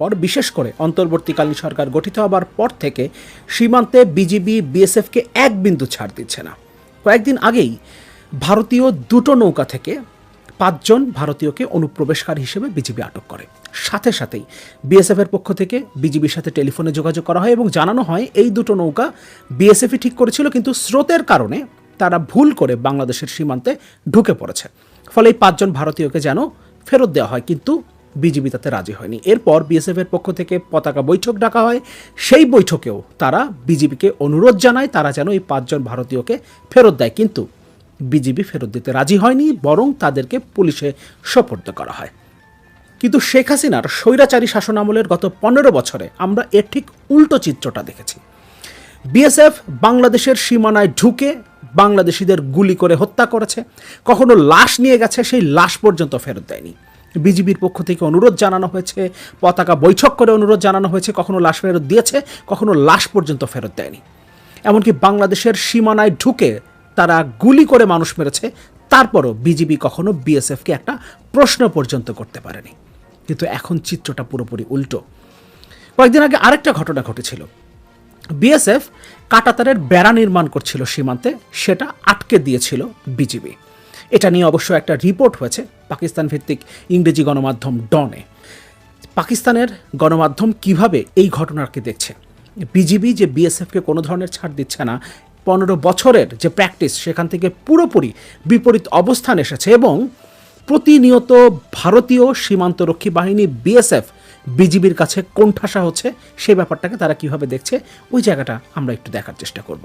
পর বিশেষ করে অন্তর্বর্তীকালীন সরকার গঠিত হবার পর থেকে সীমান্তে বিজিবি, বিএসএফকে এক বিন্দু ছাড় দিচ্ছে না। কয়েকদিন আগেই ভারতীয় দুটো নৌকা থেকে পাঁচজন ভারতীয়কে অনুপ্রবেশকারী হিসেবে বিজিবি আটক করে। সাথে সাথেই বিএসএফ এর পক্ষ থেকে বিজিবির সাথে টেলিফোনে যোগাযোগ করা হয় এবং জানানো হয়, এই দুটো নৌকা বিএসএফই ঠিক করেছিল, কিন্তু স্রোতের কারণে তারা ভুল করে বাংলাদেশের সীমান্তে ঢুকে পড়েছে। ফলে এই পাঁচজন ভারতীয়কে যেন ফেরত দেওয়া হয়, কিন্তু বিজিবি তাতে রাজি হয়নি। এরপর বিএসএফ এর পক্ষ থেকে পতাকা বৈঠক ডাকা হয়। সেই বৈঠকেও তারা বিজিবিকে অনুরোধ জানায়, তারা যেন এই পাঁচজন ভারতীয়কে ফেরত দেয়। কিন্তু বিজিবি ফেরত দিতে রাজি হয়নি, বরং তাদেরকে পুলিশে সোপর্দ করা হয়। কিন্তু শেখ হাসিনার স্বৈরাচারী শাসনামলের গত পনেরো বছরে আমরা এর ঠিক উল্টো চিত্রটা দেখেছি। বিএসএফ বাংলাদেশের সীমানায় ঢুকে বাংলাদেশিদের গুলি করে হত্যা করেছে। কখনো লাশ নিয়ে গেছে, সেই লাশ পর্যন্ত ফেরত দেয়নি। বিজিবির পক্ষ থেকে অনুরোধ জানানো হয়েছে, পতাকা বৈঠক করে অনুরোধ জানানো হয়েছে, কখনো লাশ ফেরত দিয়েছে, কখনো লাশ পর্যন্ত ফেরত দেয়নি। এমনকি বাংলাদেশের সীমানায় ঢুকে তারা গুলি করে মানুষ মেরেছে, তারপরও বিজিবি কখনো বিএসএফকে একটা প্রশ্ন পর্যন্ত করতে পারেনি। কিন্তু এখন চিত্রটা পুরোপুরি উল্টো। কয়েকদিন আগে আরেকটা ঘটনা ঘটেছিল। বিএসএফ কাটাতারের বেড়া নির্মাণ করছিল সীমান্তে, সেটা আটকে দিয়েছিল বিজিবি। এটা নিয়ে অবশ্য একটা রিপোর্ট হয়েছে পাকিস্তান ভিত্তিক ইংরেজি গণমাধ্যম ডনে। পাকিস্তানের গণমাধ্যম কীভাবে এই ঘটনাকে দেখছে? বিজিবি যে বিএসএফকে কোনো ধরনের ছাড় দিচ্ছে না, পনেরো বছরের যে প্র্যাকটিস, সেখান থেকে পুরোপুরি বিপরীত অবস্থান এসেছে এবং প্রতিনিয়ত ভারতীয় সীমান্তরক্ষী বাহিনী, বিএসএফ, বিজিবির কাছে কোণঠাসা হচ্ছে। সেই ব্যাপারটাকে তারা কীভাবে দেখছে, ওই জায়গাটা আমরা একটু দেখার চেষ্টা করব।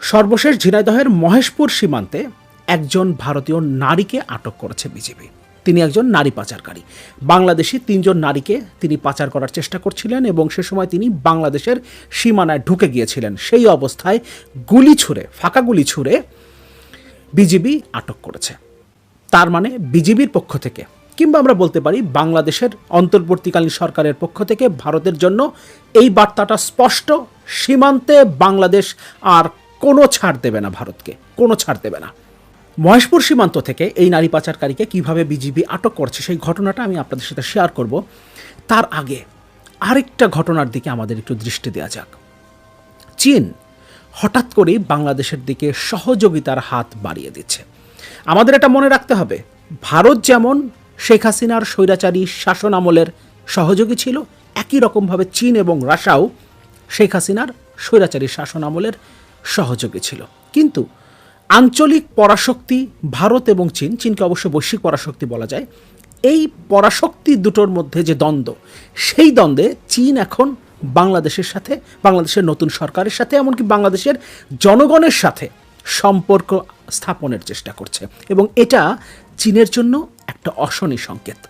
সর্বশেষ ঝিনাইদহের মহেশপুর সীমান্তে একজন ভারতীয় নারীকে আটক করেছে বিজেপি। তিনি একজন নারী পাচারকারী। বাংলাদেশি তিনজন নারীকে তিনি পাচার করার চেষ্টা করছিলেন এবং সে সময় তিনি বাংলাদেশের সীমানায় ঢুকে গিয়েছিলেন। সেই অবস্থায় গুলি ছুঁড়ে, ফাঁকা গুলি ছুঁড়ে বিজিবি আটক করেছে। তার মানে বিজিবির পক্ষ থেকে কিংবা আমরা বলতে পারি বাংলাদেশের অন্তর্বর্তীকালীন সরকারের পক্ষ থেকে ভারতের জন্য এই বার্তাটা স্পষ্ট, সীমান্তে বাংলাদেশ আর কোনো ছাড় দেবে না ভারতকে, কোনো ছাড় দেবে না। মহেশপুর সীমান্ত থেকে এই নারী পাচারকারীকে কীভাবে বিজিবি আটক করছে সেই ঘটনাটা আমি আপনাদের সাথে শেয়ার করব। তার আগে আরেকটা ঘটনার দিকে আমাদের একটু দৃষ্টি দেওয়া যাক। চীন হঠাৎ করেই বাংলাদেশের দিকে সহযোগিতার হাত বাড়িয়ে দিচ্ছে। আমাদের এটা মনে রাখতে হবে, ভারত যেমন শেখ হাসিনার স্বৈরাচারী শাসন আমলের সহযোগী ছিল, একই রকমভাবে চীন এবং রাশাও শেখ হাসিনার স্বৈরাচারী শাসন আমলের সহযোগী ছিল। কিন্তু আঞ্চলিক পরাশক্তি ভারত এবং চীন, চীনকে অবশ্য বৈশ্বিক পরাশক্তি বলা যায়, এই পরাশক্তি দুটোর মধ্যে যে দ্বন্দ্ব, সেই দ্বন্দ্বে চীন এখন বাংলাদেশের সাথে, বাংলাদেশের নতুন সরকারের সাথে, এমনকি বাংলাদেশের জনগণের সাথে সম্পর্ক স্থাপনের চেষ্টা করছে। এবং এটা চীনের জন্য একটা অশনি সংকেত।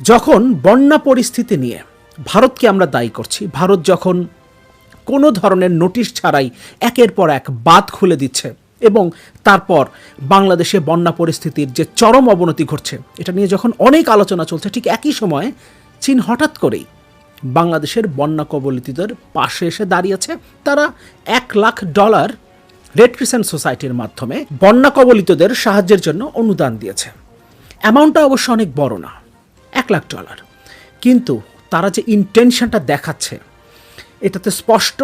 যখন বন্যা পরিস্থিতি নিয়ে ভারতকে আমরা দায়ী করছি, ভারত যখন কোনো ধরনের নোটিশ ছাড়াই একের পর এক বাঁধ খুলে দিচ্ছে এবং তারপর বাংলাদেশে বন্যা পরিস্থিতির যে চরম অবনতি ঘটছে, এটা নিয়ে যখন অনেক আলোচনা চলছে, ঠিক একই সময়ে চীন হঠাৎ করেই বাংলাদেশের বন্যা কবলিতদের পাশে এসে দাঁড়িয়েছে। তারা এক লাখ ডলার রেড ক্রিসেন্ট সোসাইটির মাধ্যমে বন্যা কবলিতদের সাহায্যের জন্য অনুদান দিয়েছে। অ্যামাউন্টটা অবশ্য অনেক বড় না, এক লাখ ডলার। কিন্তু তারা যে ইন্টেনশনটা দেখাচ্ছে, এটাতে স্পষ্ট,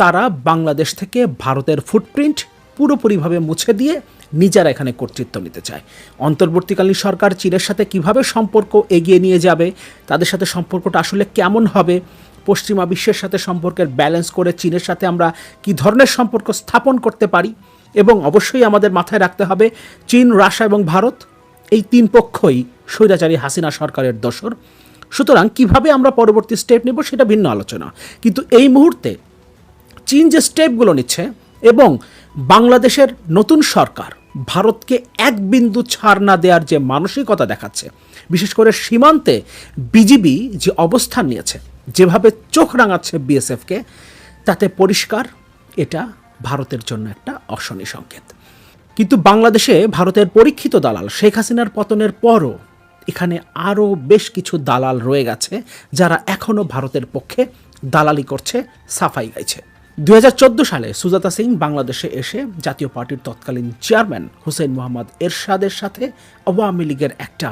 তারা বাংলাদেশ থেকে ভারতের ফুটপ্রিন্ট পুরোপুরিভাবে মুছে দিয়ে নিজেরা এখানে কর্তৃত্ব নিতে চায়। অন্তর্বর্তীকালীন সরকার চীনের সাথে কীভাবে সম্পর্ক এগিয়ে নিয়ে যাবে, তাদের সাথে সম্পর্কটা আসলে কেমন হবে, পশ্চিমা বিশ্বের সাথে সম্পর্কের ব্যালেন্স করে চীনের সাথে আমরা কি ধরনের সম্পর্ক স্থাপন করতে পারি এবং অবশ্যই আমাদের মাথায় রাখতে হবে চীন, রাশিয়া এবং ভারত এই তিন পক্ষই স্বৈরাচারী হাসিনা সরকারের দোসর সুতরাং কীভাবে আমরা পরবর্তী স্টেপ নেব সেটা ভিন্ন আলোচনা। কিন্তু এই মুহূর্তে চীন যে স্টেপগুলো নিচ্ছে এবং বাংলাদেশের নতুন সরকার ভারতকে এক বিন্দু ছাড় না দেওয়ার যে মানসিকতা দেখাচ্ছে, বিশেষ করে সীমান্তে বিজিবি যে অবস্থান নিয়েছে, যেভাবে চোখ রাঙাচ্ছে বিএসএফকে, তাতে পরিষ্কার এটা ভারতের জন্য একটা অশনি সংকেত। কিন্তু বাংলাদেশে ভারতের পরীক্ষিত দালাল শেখ হাসিনার পতনের পরও এখানে আরও বেশ কিছু দালাল রয়ে গেছে, যারা এখনও ভারতের পক্ষে দালালি করছে, সাফাই গাইছে। দুই হাজার চোদ্দ সালে সুজাতা সিং বাংলাদেশে এসে জাতীয় পার্টির তৎকালীন চেয়ারম্যান হুসেন মোহাম্মদ এরশাদের সাথে আওয়ামী লীগের একটা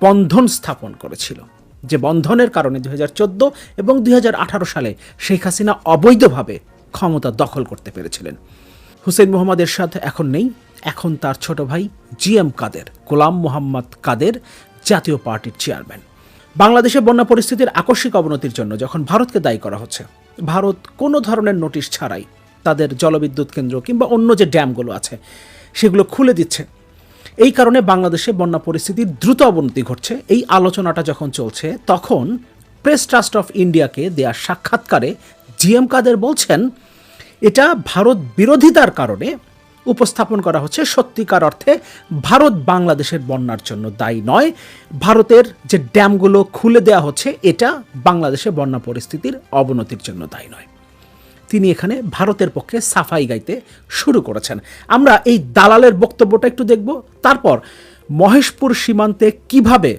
বন্ধন স্থাপন করেছিল। যে বন্ধনের কারণে দুই হাজার চোদ্দ এবং দুই হাজার আঠারো সালে শেখ হাসিনা অবৈধভাবে ক্ষমতা দখল করতে পেরেছিলেন। হুসেন মোহাম্মদ এরশাদ এখন নেই। এখন তার ছোট ভাই জি এম কাদের, গোলাম মোহাম্মদ কাদের জাতীয় পার্টির চেয়ারম্যান। বাংলাদেশে বন্যা পরিস্থিতির আকস্মিক অবনতির জন্য যখন ভারতকে দায়ী করা হচ্ছে ভারত কোনো ধরনের নোটিশ ছাড়াই তাদের জলবিদ্যুৎ কেন্দ্র কিংবা অন্য যে ড্যামগুলো আছে, সেগুলো খুলে দিচ্ছে। এই কারণে বাংলাদেশে বন্যা পরিস্থিতির দ্রুত অবনতি ঘটছে। এই আলোচনাটা যখন চলছে, তখন প্রেস ট্রাস্ট অফ ইন্ডিয়াকে দেয়া সাক্ষাৎকারে জিএম কাদের বলছেন, এটা ভারত বিরোধিতার কারণে উপস্থাপন করা হচ্ছে। সত্যিকার অর্থে ভারত বাংলাদেশের বন্যার জন্য দায়ী নয়। ভারতের যে ড্যামগুলো খুলে দেওয়া হচ্ছে, এটা বাংলাদেশে বন্যা পরিস্থিতির অবনতির জন্য দায়ী নয়। তিনি এখানে ভারতের পক্ষে সাফাই গাইতে শুরু করেছেন। আমরা এই দালালের বক্তব্যটা একটু দেখব। তারপর মহেশপুর সীমান্তে কীভাবে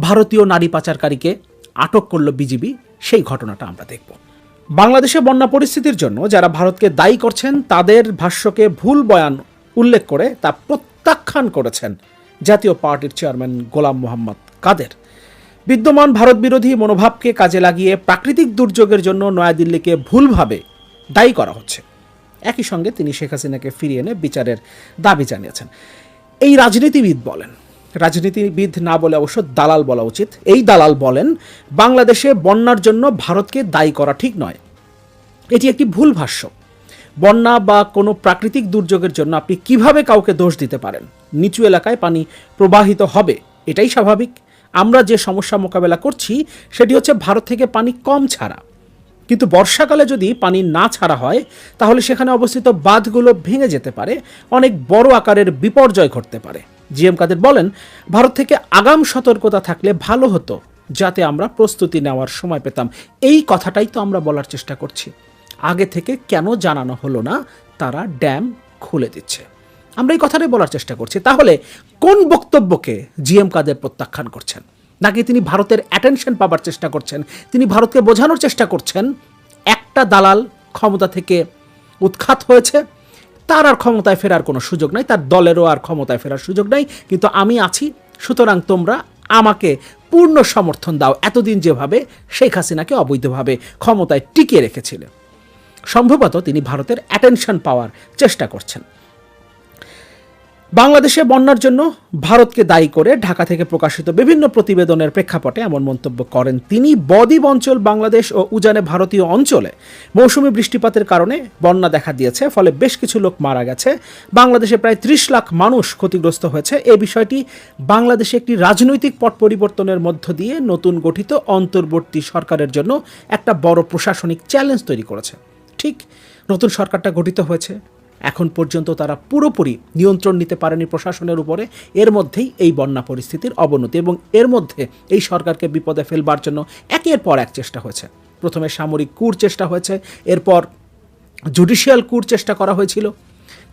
ভারতীয় নারী পাচারকারীকে আটক করল বিজিবি, সেই ঘটনাটা আমরা দেখব। বাংলাদেশে বন্যা পরিস্থিতির জন্য যারা ভারতকে দায়ী করছেন, তাদের ভাষ্যকে ভুল বয়ান উল্লেখ করে তা প্রত্যাখ্যান করেছেন জাতীয় পার্টির চেয়ারম্যান গোলাম মোহাম্মদ কাদের। বিদ্যমান ভারত বিরোধী মনোভাবকে কাজে লাগিয়ে প্রাকৃতিক দুর্যোগের জন্য নয়াদিল্লিকে ভুলভাবে দায়ী করা হচ্ছে। একই সঙ্গে তিনি শেখ হাসিনাকে ফিরিয়ে এনে বিচারের দাবি জানিয়েছেন। এই রাজনীতিবিদ বলেন রাজনীতিবিদ না বলে অবশ্য দালাল বলা উচিত। এই দালাল বলেন, বাংলাদেশে বন্যার জন্য ভারতকে দায়ী করা ঠিক নয়। এটি একটি ভুল ভাষ্য। বন্যা বা কোনো প্রাকৃতিক দুর্যোগের জন্য আপনি কীভাবে কাউকে দোষ দিতে পারেন? নিচু এলাকায় পানি প্রবাহিত হবে, এটাই স্বাভাবিক। আমরা যে সমস্যা মোকাবেলা করছি, সেটি হচ্ছে ভারত থেকে পানি কম ছাড়া। কিন্তু বর্ষাকালে যদি পানি না ছাড়া হয়, তাহলে সেখানে অবস্থিত বাঁধগুলো ভেঙে যেতে পারে, অনেক বড় আকারের বিপর্যয় ঘটতে পারে। জিএম কাদের বলেন, ভারত থেকে আগাম সতর্কতা থাকলে ভালো হতো, যাতে আমরা প্রস্তুতি নেওয়ার সময় পেতাম। এই কথাটাই তো আমরা বলার চেষ্টা করছি। আগে থেকে কেন জানানো হলো না, তারা ড্যাম খুলে দিচ্ছে। আমরা এই কথাটাই বলার চেষ্টা করছি। তাহলে কোন বক্তব্যকে জিএম কাদের প্রত্যাখ্যান করছেন? নাকি তিনি ভারতের অ্যাটেনশন পাবার চেষ্টা করছেন? তিনি ভারতকে বোঝানোর চেষ্টা করছেন, একটা দালাল ক্ষমতা থেকে উৎখাত হয়েছে তার আর ক্ষমতায় ফেরার কোনো সুযোগ নাই, তার দলেরও আর ক্ষমতায় ফেরার সুযোগ নাই, কিন্তু আমি আছি, সুতরাং তোমরা আমাকে পূর্ণ সমর্থন দাও, এতদিন যেভাবে শেখ হাসিনাকে অবৈধভাবে ক্ষমতায় টিকিয়ে রেখেছিলেন সম্ভবত তিনি ভারতের অ্যাটেনশন পাওয়ার চেষ্টা করছেন। বাংলাদেশে বন্যার জন্য ভারতকে দায়ী করে ঢাকা থেকে প্রকাশিত বিভিন্ন প্রতিবেদনের প্রেক্ষাপটে এমন মন্তব্য করেন তিনি, বদ্বীপ অঞ্চল বাংলাদেশ ও উজানে ভারতীয় অঞ্চলে মৌসুমি বৃষ্টিপাতের কারণে বন্যা দেখা দিয়েছে, ফলে বেশ কিছু লোক মারা গেছে। বাংলাদেশে প্রায় ত্রিশ লাখ মানুষ ক্ষতিগ্রস্ত হয়েছে। এই বিষয়টি বাংলাদেশে একটি রাজনৈতিক পট পরিবর্তনের মধ্য দিয়ে নতুন গঠিত অন্তর্বর্তী সরকারের জন্য একটা বড় প্রশাসনিক চ্যালেঞ্জ তৈরি করেছে। ঠিক নতুন সরকারটা গঠিত হয়েছে। এখন পর্যন্ত তারা পুরোপুরি নিয়ন্ত্রণ নিতে পারেনি প্রশাসনের উপরে। এর মধ্যেই এই বন্যা পরিস্থিতির অবনতি এবং এর মধ্যে এই সরকারকে বিপদে ফেলবার জন্য একের পর এক চেষ্টা হয়েছে। প্রথমে সামরিক কুর চেষ্টা হয়েছে, এরপর জুডিশিয়াল কুর চেষ্টা করা হয়েছিল,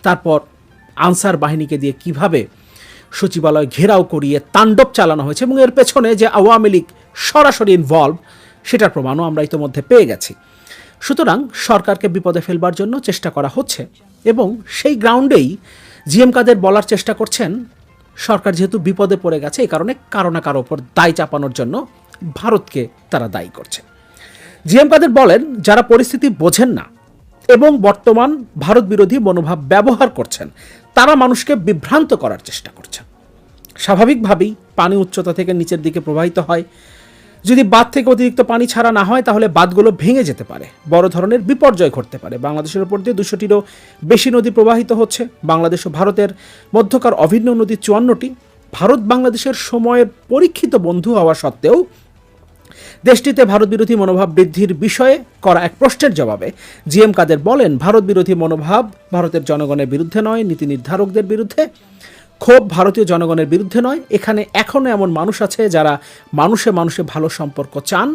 তারপর আনসার বাহিনীকে দিয়ে কীভাবে সচিবালয় ঘেরাও করিয়ে তাণ্ডব চালানো হয়েছে এবং এর পেছনে যে আওয়ামী লীগ সরাসরি ইনভলভ সেটার প্রমাণও আমরা ইতোমধ্যে পেয়ে গেছি। সুতরাং সরকারকে বিপদে ফেলবার জন্য চেষ্টা করা হচ্ছে এবং সেই গ্রাউন্ডেই জিএম কাদের বলার চেষ্টা করছেন, সরকার যেহেতু বিপদে পড়ে গেছে, এই কারণে কারও না কারও ওপর দায় চাপানোর জন্য ভারতকে তারা দায়ী করছে। জিএম কাদের বলেন, যারা পরিস্থিতি বোঝেন না এবং বর্তমান ভারত বিরোধী মনোভাব ব্যবহার করছেন, তারা মানুষকে বিভ্রান্ত করার চেষ্টা করছেন। স্বাভাবিকভাবেই পানি উচ্চতা থেকে নিচের দিকে প্রবাহিত হয় যদি বাঁধ থেকে অতিরিক্ত পানি ছাড়া না হয়, তাহলে বাঁধগুলো ভেঙে যেতে পারে। বড় ধরনের বিপর্যয় ঘটতে পারে। বাংলাদেশের উপর দিয়ে দুশোটিরও বেশি নদী প্রবাহিত হচ্ছে। বাংলাদেশ ও ভারতের মধ্যকার অভিন্ন নদী চুয়ান্নটি। ভারত বাংলাদেশের সময়ের পরীক্ষিত বন্ধু হওয়া সত্ত্বেও দেশটিতে ভারত বিরোধী মনোভাব বৃদ্ধির বিষয়ে করা এক প্রশ্নের জবাবে জিএম কাদের বলেন ভারত বিরোধী মনোভাব ভারতের জনগণের বিরুদ্ধে নয়, নীতি নির্ধারকদের বিরুদ্ধে। ক্ষোভ ভারতীয় জনগণের বিরুদ্ধে নয়, এখানে এখনও এমন মানুষ আছে যারা মানুষে মানুষে ভালো সম্পর্ক চান,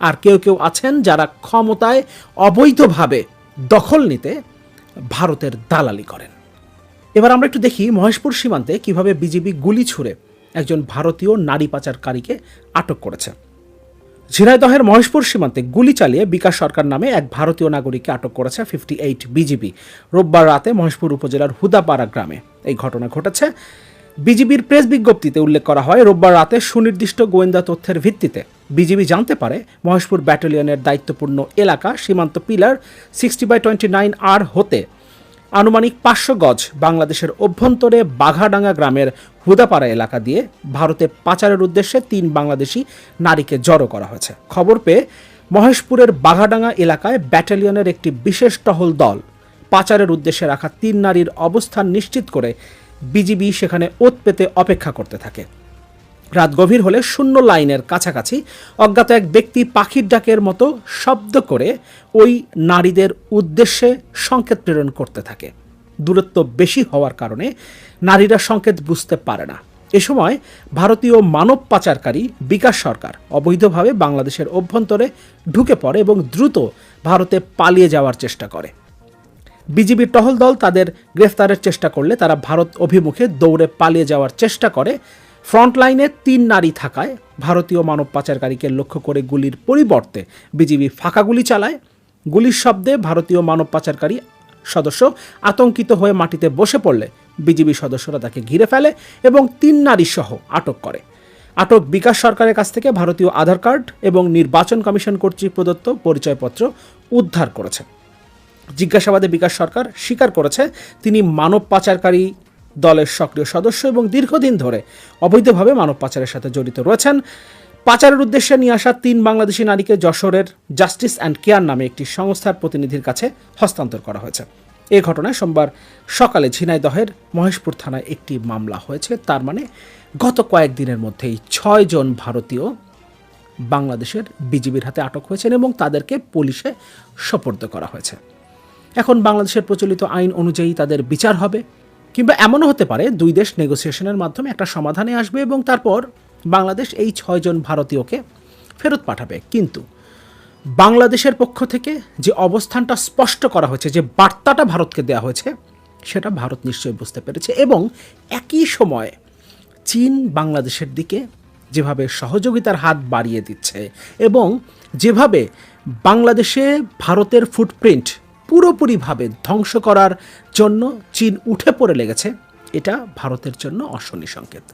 আর কেউ কেউ আছেন যারা ক্ষমতায় অবৈধভাবে দখল নিতে ভারতের দালালি করেন। এবার আমরা একটু দেখি মহেশপুর সীমান্তে কীভাবে বিজেপি গুলি ছুড়ে একজন ভারতীয় নারী পাচারকারীকে আটক করেছে। ঝিনাইদহের মহেশপুর সীমান্তে গুলি চালিয়ে বিকাশ সরকার নামে এক ভারতীয় নাগরিককে আটক করেছে ফিফটি এইট বিজিবি রোববার রাতে মহেশপুর উপজেলার হুদাপাড়া গ্রামে এই ঘটনা ঘটেছে। বিজিবির প্রেস বিজ্ঞপ্তিতে উল্লেখ করা হয়, রোববার রাতে সুনির্দিষ্ট গোয়েন্দা তথ্যের ভিত্তিতে বিজিবি জানতে পারে, মহেশপুর ব্যাটালিয়নের দায়িত্বপূর্ণ এলাকা সীমান্ত pillar sixty by twenty nine আর হতে আনুমানিক পাঁচশো গজ বাংলাদেশের অভ্যন্তরে বাঘাডাঙ্গা গ্রামের হুদাপাড়া এলাকা দিয়ে ভারতে পাচারের উদ্দেশ্যে তিন বাংলাদেশি নারীকে জড়ো করা হয়েছে। খবর পেয়ে মহেশপুরের বাঘাডাঙ্গা এলাকায় ব্যাটালিয়নের একটি বিশেষ টহল দল পাচারের উদ্দেশ্যে রাখা তিন নারীর অবস্থান নিশ্চিত করে বিজিবি সেখানে ওত পেতে অপেক্ষা করতে থাকে। রাত গভীর হলে শূন্য লাইনের কাছাকাছি অজ্ঞাত এক ব্যক্তি পাখির ডাকের মতো শব্দ করে ওই নারীদের উদ্দেশ্যে সংকেত প্রেরণ করতে থাকে। দূরত্ব বেশি হওয়ার কারণে নারীরা সংকেত বুঝতে পারে না। এ সময় ভারতীয় মানব পাচারকারী বিকাশ সরকার অবৈধভাবে বাংলাদেশের অভ্যন্তরে ঢুকে পড়ে এবং দ্রুত ভারতে পালিয়ে যাওয়ার চেষ্টা করে। বিজিবির টহল দল তাদের গ্রেফতারের চেষ্টা করলে তারা ভারত অভিমুখে দৌড়ে পালিয়ে যাওয়ার চেষ্টা করে। ফ্রন্ট লাইনে তিন নারী থাকায় ভারতীয় মানব পাচারকারীকে লক্ষ্য করে গুলির পরিবর্তে বিজিবি ফাঁকা গুলি চালায়। গুলির শব্দে ভারতীয় মানব পাচারকারী সদস্য আতঙ্কিত হয়ে মাটিতে বসে পড়লে বিজিবি সদস্যরা তাকে ঘিরে ফেলে এবং তিন নারী সহ আটক করে। আটক বিকাশ সরকারের কাছ থেকে ভারতীয় আধার কার্ড এবং নির্বাচন কমিশন কর্তৃক প্রদত্ত পরিচয়পত্র উদ্ধার করেছে। জিজ্ঞাসাবাদে বিকাশ সরকার স্বীকার করেছে, তিনি মানব পাচারকারী দলের সক্রিয় সদস্য এবং দীর্ঘদিন ধরে অবৈধভাবে মানব পাচারের সাথে জড়িত রয়েছেন। পাচারের উদ্দেশ্যে নিয়ে আসা তিন বাংলাদেশি নারীকে যশোরের জাস্টিস অ্যান্ড কেয়ার নামে একটি সংস্থার প্রতিনিধির কাছে হস্তান্তর করা হয়েছে। এ ঘটনায় সোমবার সকালে ঝিনাইদহের মহেশপুর থানায় একটি মামলা হয়েছে। তার মানে গত কয়েকদিনের মধ্যেই ছয় জন ভারতীয় বাংলাদেশের বিজিবির হাতে আটক হয়েছেন এবং তাদেরকে পুলিশে সোপর্দ করা হয়েছে। এখন বাংলাদেশের প্রচলিত আইন অনুযায়ী তাদের বিচার হবে কিংবা এমনও হতে পারে দুই দেশ নেগোসিয়েশনের মাধ্যমে একটা সমাধানে আসবে এবং তারপর বাংলাদেশ এই ছয়জন ভারতীয়কে ফেরত পাঠাবে। কিন্তু বাংলাদেশের পক্ষ থেকে যে অবস্থানটা স্পষ্ট করা হয়েছে, যে বার্তাটা ভারতকে দেওয়া হয়েছে, সেটা ভারত নিশ্চয়ই বুঝতে পেরেছে এবং একই সময়ে চীন বাংলাদেশের দিকে যেভাবে সহযোগিতার হাত বাড়িয়ে দিচ্ছে এবং যেভাবে বাংলাদেশে ভারতের ফুটপ্রিন্ট পুরোপুরিভাবে ধ্বংস করার জন্য চীন উঠে পড়ে লেগেছে, এটা ভারতের জন্য অশনি সংকেত।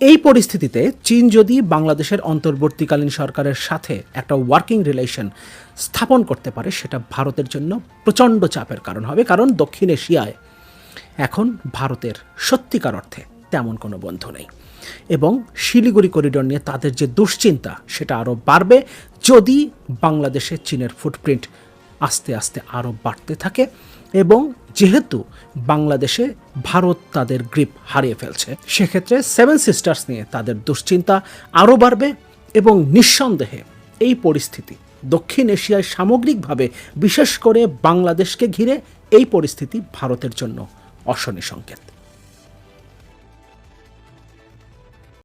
এই পরিস্থিতিতে চীন যদি বাংলাদেশের অন্তর্বর্তীকালীন সরকারের সাথে একটা ওয়ার্কিং রিলেশন স্থাপন করতে পারে, সেটা ভারতের জন্য প্রচণ্ড চাপের কারণ হবে। কারণ দক্ষিণ এশিয়ায় এখন ভারতের সত্যিকার অর্থে তেমন কোনো বন্ধু নেই। এবং শিলিগুড়ি করিডোর নিয়ে তাদের যে দুশ্চিন্তা, সেটা আরও বাড়বে যদি বাংলাদেশে চীনের ফুটপ্রিন্ট আস্তে আস্তে আরও বাড়তে থাকে। এবং যেহেতু বাংলাদেশে ভারত তাদের গ্রিপ হারিয়ে ফেলছে, সেক্ষেত্রে সেভেন সিস্টার্স নিয়ে তাদের দুশ্চিন্তা আরও বাড়বে এবং নিঃসন্দেহে এই পরিস্থিতি দক্ষিণ এশিয়ায় সামগ্রিকভাবে, বিশেষ করে বাংলাদেশকে ঘিরে এই পরিস্থিতি ভারতের জন্য অশনি সংকেত।